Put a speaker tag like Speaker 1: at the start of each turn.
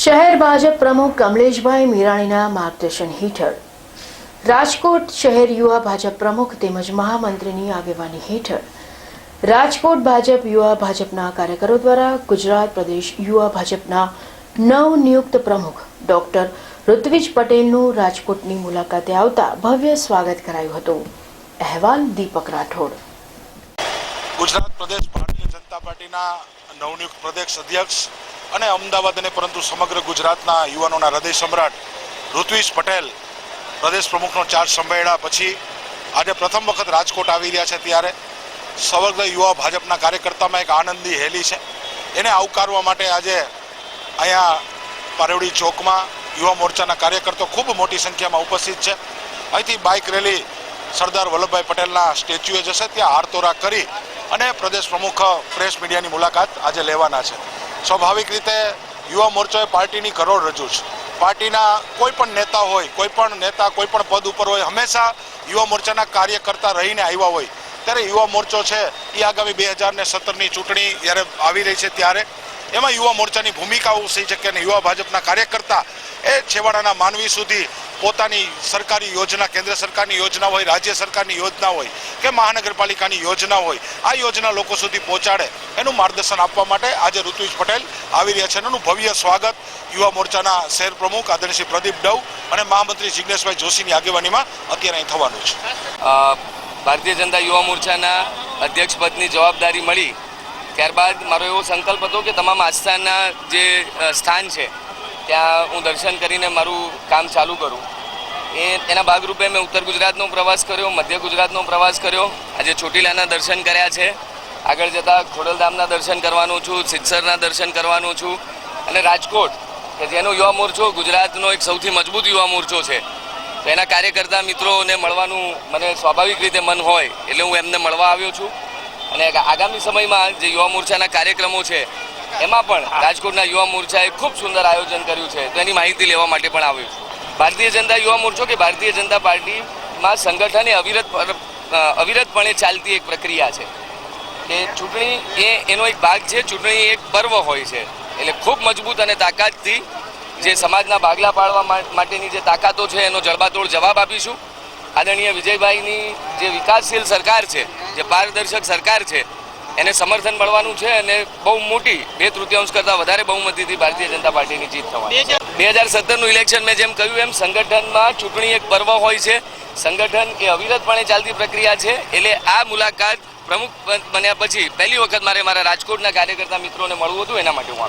Speaker 1: શહેર ભાજપ પ્રમુખ કમલેશભાઈ મીરાણીના માર્ગદર્શન હેઠળ. રાજકોટ શહેર યુવા ભાજપ પ્રમુખ તેમજ મહામંત્રીની આગેવાની હેઠળ. રાજકોટ ભાજપ યુવા ભાજપના કાર્યકરો દ્વારા ગુજરાત પ્રદેશ યુવા ભાજપના નવનિયુક્ત પ્રમુખ ડોક્ટર ઋત્વિજ પટેલનું રાજકોટની મુલાકાતે આવતા ભવ્ય સ્વાગત કરાયું હતું. અહેવાલ દીપક રાઠોડ.
Speaker 2: ગુજરાત પ્રદેશ ભારતીય જનતા પાર્ટીના નવનિયુક્ત પ્રદેશ અધ્યક્ષ અને અમદાવાદ અને પરંતુ સમગ્ર ગુજરાતના યુવાનોના હૃદય સમ્રાટ ઋત્વિજ પટેલ પ્રદેશ પ્રમુખનો ચાર્જ સંભાળ્યા પછી આજે પ્રથમ વખત રાજકોટ આવી રહ્યા છે ત્યારે સમગ્ર યુવા ભાજપના કાર્યકર્તામાં એક આનંદની હેલી છે. એને આવકારવા માટે આજે અહીંયા પારેવડી ચોકમાં યુવા મોરચાના કાર્યકર્તાઓ ખૂબ મોટી સંખ્યામાં ઉપસ્થિત છે. અહીંથી બાઇક રેલી સરદાર વલ્લભભાઈ પટેલના સ્ટેચ્યુએ જશે. ત્યાં હારતોરા કરી અને પ્રદેશ પ્રમુખ પ્રેસ મીડિયાની મુલાકાત આજે લેવાના છે. સ્વાભાવિક રીતે યુવા મોરચો એ પાર્ટીની કરોડરજ્જુ છે. પાર્ટીના કોઈ પણ નેતા હોય, કોઈ પણ નેતા, કોઈ પણ પદ ઉપર હોય, હંમેશા યુવા મોરચાના કાર્યકર્તા રહીને આવ્યા હોય. ત્યારે યુવા મોરચો છે, એ આગામી બે હજાર ને સત્તરની ચૂંટણી જ્યારે આવી રહી છે ત્યારે એમાં યુવા મોરચાની ભૂમિકા થઈ છે કે અને યુવા ભાજપના કાર્યકર્તા એ છેવાડાના માનવી સુધી પોતાની સરકારી યોજના, કેન્દ્ર સરકારની યોજના હોય, રાજ્ય સરકારની યોજના હોય કે મહાનગરપાલિકાની યોજના હોય, આ યોજના લોકો સુધી પહોંચાડે એનું માર્ગદર્શન આપવા માટે આજે ઋત્વિજ પટેલ આવી રહ્યા છે એનું ભવ્ય સ્વાગત યુવા મોરચાના શહેર પ્રમુખ આદરણીય પ્રદીપ ડવ અને મહામંત્રી જિજ્ઞેશભાઈ જોશીની આગેવાનીમાં અત્યારે અહીં થવાનું છે.
Speaker 3: ભારતીય જનતા યુવા મોરચાના અધ્યક્ષ પદની જવાબદારી મળી ત્યારબાદ મારો એવો સંકલ્પ હતો કે તમામ આસ્થાના જે સ્થાન છે, ત્યાં હું દર્શન કરીને મારું કામ ચાલુ કરું. એ, એના ભાગરૂપે મેં ઉત્તર ગુજરાતનો પ્રવાસ કર્યો, મધ્ય ગુજરાતનો પ્રવાસ કર્યો. આજે ચોટીલાના દર્શન કર્યા છે. આગળ જતાં ખોડલધામના દર્શન કરવાનું છું, સિદ્ધસરના દર્શન કરવાનું છું. અને રાજકોટ, કે જેનો યુવા મોરચો ગુજરાતનો એક સૌથી મજબૂત યુવા મોરચો છે. તો એના કાર્યકર્તા મિત્રોને મળવાનું મને સ્વાભાવિક રીતે મન હોય, એટલે હું એમને મળવા આવ્યો છું. અને આગામી સમયમાં જે યુવા મોરચાના કાર્યક્રમો છે એમાં પણ રાજકોટના યુવા મોરચાએ ખૂબ સુંદર આયોજન કર્યું છે. તો એની માહિતી લેવા માટે પણ આવ્યો છું. ભારતીય જનતા યુવા મોરચો કે ભારતીય જનતા પાર્ટીમાં સંગઠન એ અવિરત અવિરતપણે ચાલતી એક પ્રક્રિયા છે કે ચૂંટણી એ એનો એક ભાગ છે ચૂંટણી એક પર્વ હોય છે. એટલે ખૂબ મજબૂત અને તાકાતથી જે સમાજના ભાગલા પાડવા માટેની જે તાકાતો છે એનો જડબાતોડ જવાબ આપીશું. આદરણીય વિજયભાઈની જે વિકાસશીલ સરકાર છે, જે પારદર્શક સરકાર છે, એને સમર્થન મળવાનું છે અને બહુ મોટી બે તૃતીયાંશ કરતાં વધારે બહુમતીથી ભારતીય જનતા પાર્ટીની જીત થવાની બે હજાર સત્તરનું ઇલેક્શન મેં જેમ કહ્યું, એમ સંગઠનમાં ચૂંટણી એક પર્વ હોય છે. સંગઠન એ અવિરતપણે ચાલતી પ્રક્રિયા છે. એટલે આ મુલાકાત પ્રમુખ બન્યા પછી પહેલી વખત મારે મારા રાજકોટના કાર્યકર્તા મિત્રોને મળવું હતું, એના માટે હું